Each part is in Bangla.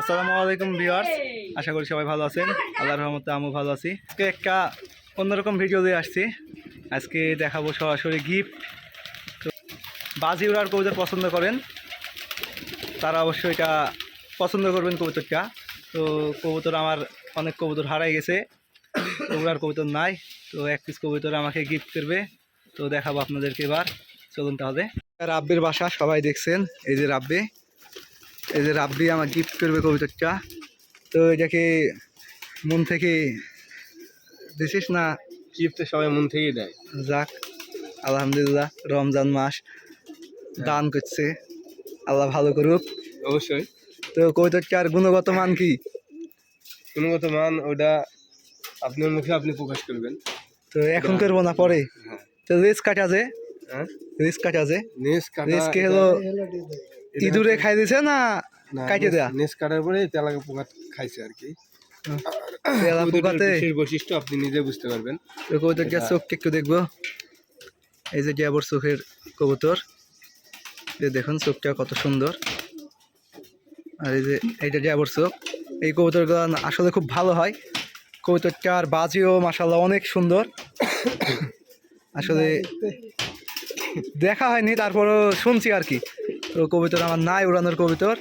আসসালামু আলাইকুম ভিউয়ার্স। আশা করি সবাই ভালো আছেন। আল্লাহর রহমতে আমিও ভালো আছি। আজকে একটা অন্যরকম ভিডিও দিয়ে আসছি। আজকে দেখাবো সরাসরি গিফট। তো বাজি উড়ার কবুতর পছন্দ করেন। তারা অবশ্যই এটা পছন্দ করবেন কবুতরটা। তো কবুতর আমার অনেক কবুতর হারাই গেছে। উড়ার কবুতর নাই। তো এক পিস কবুতর আমাকে গিফট করবে। তো দেখাবো আপনাদেরকে এবার। চলুন তাহলে। রাব্বের বাসা সবাই দেখছেন? এই যে রাব্বি। এই যে রাব্বি আমার গিফট করবে কবিতাটা। তো এটাকে মন থেকে দিছিস না? গিফট সবাই মন থেকেই দেয়। যাক আলহামদুলিল্লাহ রমজান মাস দান করছে। আল্লাহ ভালো করুক। অবশ্যই। তো কবিতাটার গুণগত মান কি? গুণগত মান ওটা আপনার মুখে আপনি প্রকাশ করবেন। তো এখন করব না পরে। হ্যাঁ। তো রিস্ক কাটা যে। হ্যাঁ। রিস্ক কাটা যে। নেস কাটা রিস্ক হলো এটা- ইঁদুরে খাই দিছে না কাটে দেয়া? নেস কাটার পরে তেলাকে পোকা খাইছে আর কি। তেলা পোকাতে বিশেষ বৈশিষ্ট্য আপনি নিজে বুঝতে পারবেন। তো কবুতরটার চোখটা একটু দেখব। এই যে ড্যাবর চোখের কবুতর। এই দেখুন চোখটা কত সুন্দর। আর এই যে এইটা ড্যাবর চোখ। এই কবুতরগুলো আসলে খুব ভালো হয়। কবুতরটার বাজিও মাসাল্লাহ অনেক সুন্দর। আসলে দেখা হয়নি তারপরও শুনছি আর কি। তো কবিতর আমার নাই উড়ানোর কবিতর।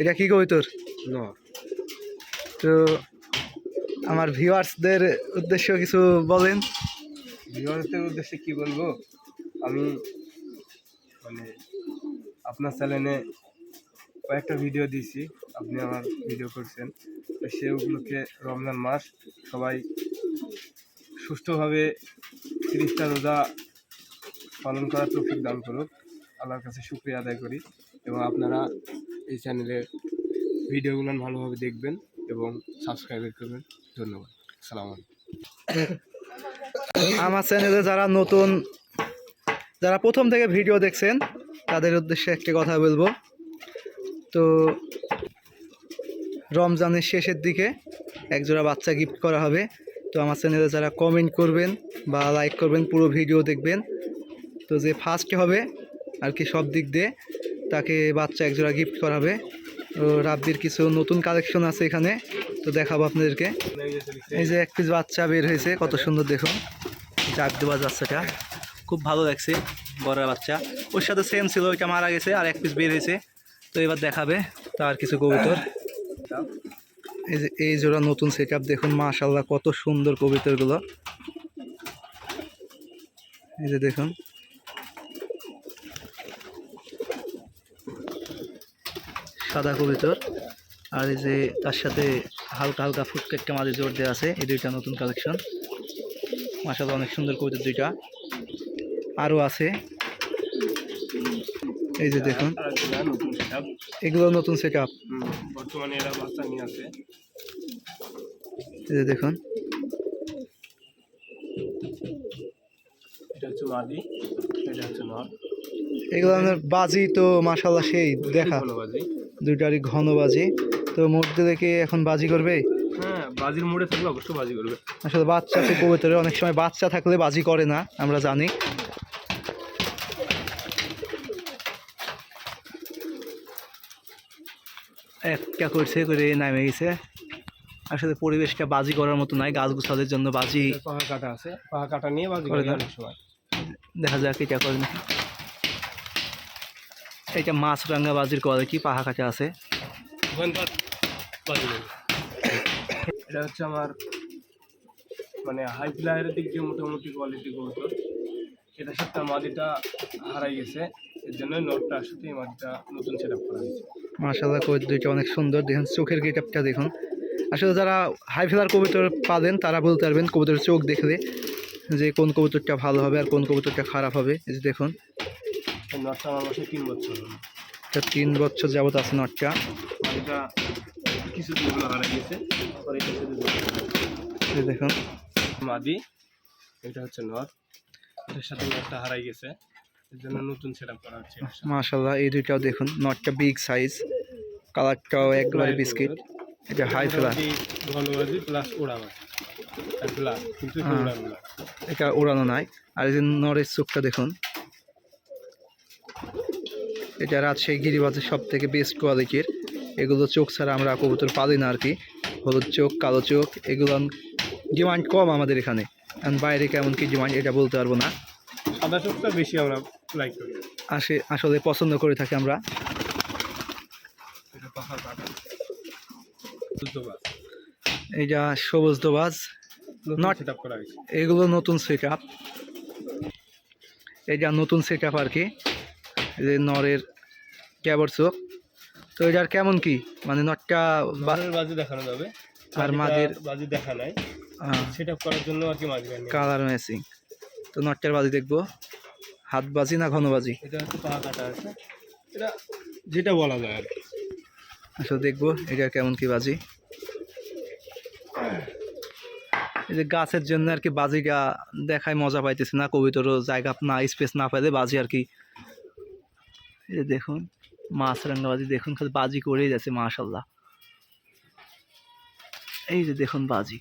এটা কি কবিতর? ন। তো আমার ভিউয়ার্সদের উদ্দেশ্য কিছু বলেন। ভিউয়ারদের উদ্দেশ্যে কি বলব? আমি মানে আপনার চ্যানেলে কয়েকটা ভিডিও দিয়েছি। আপনি আমার ভিডিও করছেন। তো সেগুলোকে রমজান মাস সবাই সুষ্ঠুভাবে তিরিশটা রোজা পালন করার তৌফিক দান করুক। আল্লাহর কাছে শুক্রিয়া আদায় করি এবং আপনারা এই চ্যানেলের ভিডিওগুলো ভালোভাবে দেখবেন এবং সাবস্ক্রাইব করবেন। ধন্যবাদ। সালাম আমার চ্যানেলে যারা নতুন, যারা প্রথম থেকে ভিডিও দেখছেন, তাদের উদ্দেশ্যে একটি কথা বলব। তো রমজানের শেষের দিকে একজোড়া বাচ্চা গিফট করা হবে। তো আমার চ্যানেলে যারা কমেন্ট করবেন বা লাইক করবেন, পুরো ভিডিও দেখবেন। তো যে ফার্স্ট হবে আর কি সব দিক দিয়ে তাকে বাচ্চা একজোড়া গিফট করাবে। তো রাব্বির কিছু নতুন কালেকশন আছে এখানে, তো দেখাবো আপনাদেরকে। এই যে এক পিস বাচ্চা বের হয়েছে, কত সুন্দর দেখুন। জাগ দেওয়া বাচ্চাটা। খুব ভালো লাগছে, বড় বাচ্চা। ওর সাথে সেম ছিল, ওইটা মারা গেছে, আর এক পিস বের হয়েছে। তো এবার দেখাবে তার কিছু কবুতর। এই যে, এই জোড়া নতুন সেট দেখুন মাশাল্লাহ কত সুন্দর কবিতরগুলো। এই যে দেখুন। সাদা কবিতর। আর এই যে তার সাথে হালকা হালকা ফুটকে একটা মাঝে জোর দেওয়া আছে এই দুইটা নতুন কালেকশন মাসাল্লাহ অনেক সুন্দর কবিতর দুইটা। আরও আছে। এই যে দেখুন এগুলো নতুন সেট আপ বর্তমানে এরা বাচ্চা নিয়ে আছে। এই যে দেখুন। এটা হচ্ছে মাদি এটা হচ্ছে নর এগুলো বাজি তো মাসাল্লাহ সেই দেখা। বাজি। দুইটারই ঘন বাজি। তো মধ্যে দেখে এখন বাজি করবে? হ্যাঁ বাজির মোড়ে থাকলে অবশ্যই বাজি করবে। আসলে বাচ্চা তো কবুতরে অনেক সময় বাচ্চা থাকলে বাজি করে না আমরা জানি। একটা করছে করে নামে গেছে। আসলে পরিবেশটা বাজি করার মতো নাই গাছ গুছালের জন্য বাজি পাহা কাটা আছে পাহা কাটা নিয়ে বাজি করে করে না। দেখা যাক এটা করে না। এটা মাছ রাঙ্গা বাজির কোয়ালিটি পাহা কাছে আছে? এটা হচ্ছে আমার মানে হাই ফ্লায়ারের দিক দিয়ে মোটামুটি কোয়ালিটি কবুতর। এটার সাথে মাদিটা হারাই গেছে। এর জন্য নোটটা সাথে এই মাদিটা নতুন সেট করা হয়েছে। মার্শাল্লাহ কবিতা দুইটা অনেক সুন্দর। দেখুন চোখের গেটআপটা দেখুন। আসলে যারা হাই ফেলার কবুতর পাবেন তারা বলতে পারবেন কবুতরের চোখ দেখলে যে কোন কবুতরটা ভালো হবে আর কোন কবুতরটা খারাপ হবে। এই যে দেখুন এই নটটা আমার বাসায় তিন বছর হলো। এটা তিন বছর যাবত আছে নটটা। মাদিটা কিছু দিনগুলো পরে এটা শুধু দেখুন। মাদি এটা হচ্ছে নর এটার সাথে নটটা হারাই গেছে। এর জন্য নতুন সেট করা হচ্ছে এটার এই দুইটাও দেখুন নটটা বিগ সাইজ কালারটাও একবারে বিস্কিট এটা হাই ফেলা মোটামুটি ঘনবাজি প্লাস এটা এটা উড়ানো নাই। আর এই যে নরের চোখটা দেখুন এটা রাজশাহী গিরিবাজের সব থেকে বেস্ট কোয়ালিটির এগুলো চোখ ছাড়া আমরা কবুতর পালি না আর কি। হলুদ চোখ কালো চোখ এগুলো ডিমান্ড কম আমাদের এখানে। এখন বাইরে কেমন কি ডিমান্ড এটা বলতে পারব না। সাদা চোখটা বেশি আমরা লাইক করি। আসে আসলে পছন্দ করে থাকি আমরা। এটা সবুজ দোবাজ। করা এগুলো নতুন সেট আপ এটা নতুন সেট আপ আর কি। যে নরের ক্যাবর চোখ। তো এটার কেমন কি? মানে নটটা বাজি দেখানো যাবে। আর মাঝের- বাজি দেখা নাই। আহ, সেট আপ করার জন্য আর কি মাঝি কালার ম্যাচিং। তো নটটার বাজি দেখব। হাত বাজি না ঘন বাজি? এটা হচ্ছে পাখা কাটা আছে। এটা যেটা বলা যায় আর কি। আসলে দেখব এটা কেমন কি বাজি। এই যে গাছের জন্য আর কি বাজিটা দেখায় মজা পাইতেছে না কবিতরও জায়গা না স্পেস না পাইলে বাজি আর কি এই যে দেখুন, মাছ রান্না বাজি দেখুন খালি বাজি করেই যাচ্ছে মাশাল্লাহ এই যে দেখুন বাজি।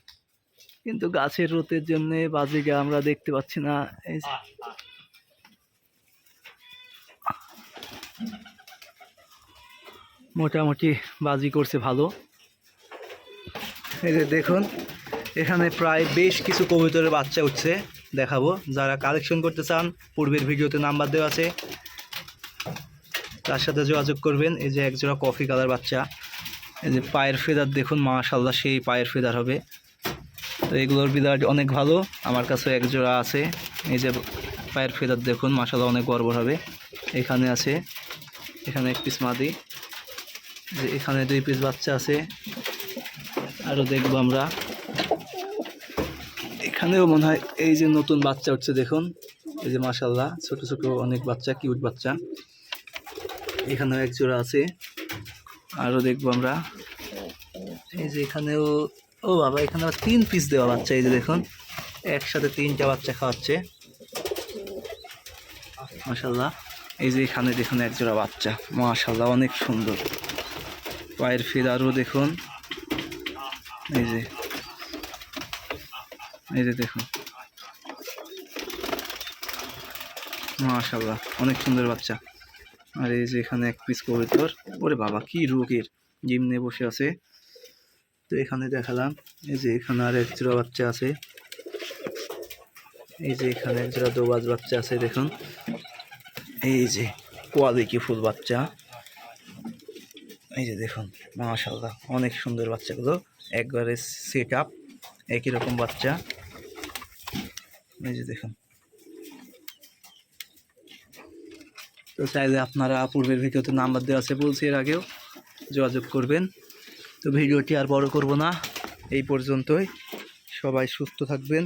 কিন্তু গাছের রোতের জন্য বাজিটা আমরা দেখতে পাচ্ছি না। এই মোটামুটি বাজি করছে ভালো। এই যে দেখুন, এখানে প্রায় বেশ কিছু কবুতরের বাচ্চা উঠছে, দেখাবো। যারা কালেকশন করতে চান, পূর্বের ভিডিওতে নাম্বার দেওয়া আছে। তার সাথে যোগাযোগ করবেন। এই যে একজোড়া কফি কালার বাচ্চা। এই যে পায়ের ফেদার দেখুন মাশাল্লাহ সেই পায়ের ফেদার হবে। তো এগুলোর বিদার অনেক ভালো, আমার কাছে একজোড়া আছে। এই যে পায়ের ফেদার দেখুন মাশাল্লাহ অনেক গর্ব হবে। এখানে আছে, এখানে এক পিস মাদি। যে এখানে দুই পিস বাচ্চা আছে। আরও দেখব আমরা। এখানেও মনে হয় এই যে নতুন বাচ্চা উঠছে দেখুন। এই যে মাসাল্লাহ ছোট ছোট অনেক বাচ্চা কিউট বাচ্চা। এখানেও এক জোড়া আছে। আরও দেখব আমরা। এই যে এখানেও ও বাবা এখানে আবার তিন পিস দেওয়া বাচ্চা এই যে দেখুন একসাথে তিনটা বাচ্চা খাওয়াচ্ছে। মাসাল্লাহ এই যে এখানে দেখুন এক জোড়া বাচ্চা মাশাল্লাহ অনেক সুন্দর। পায়ের ফেদারও দেখুন। এই যে এই যে দেখুন। মাশাল্লাহ অনেক সুন্দর বাচ্চা। আর এই যে এখানে এক পিস কবিতর ওরে বাবা, কি রোগের। জিম নিয়ে বসে আছে। তো এখানে দেখালাম, এই যে এখানে আর এক জোড়া বাচ্চা আছে। এই যে এখানে এক জোড়া দোবাজ বাচ্চা আছে, দেখুন। এই যে কোয়ালিটি ফুল বাচ্চা। এই যে দেখুন মাশাল্লাহ অনেক সুন্দর বাচ্চাগুলো। একবারে সেট আপ, একই রকম বাচ্চা। এই যে দেখুন তো চাইলে আপনারা পূর্বের ভিডিওতে নাম্বার দেওয়া আছে, বলছি এর আগেও যোগাযোগ করবেন। তো ভিডিওটি আর বড় করব না, এই পর্যন্তই। সবাই সুস্থ থাকবেন,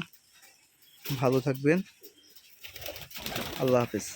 ভালো থাকবেন। আল্লাহ হাফিজ।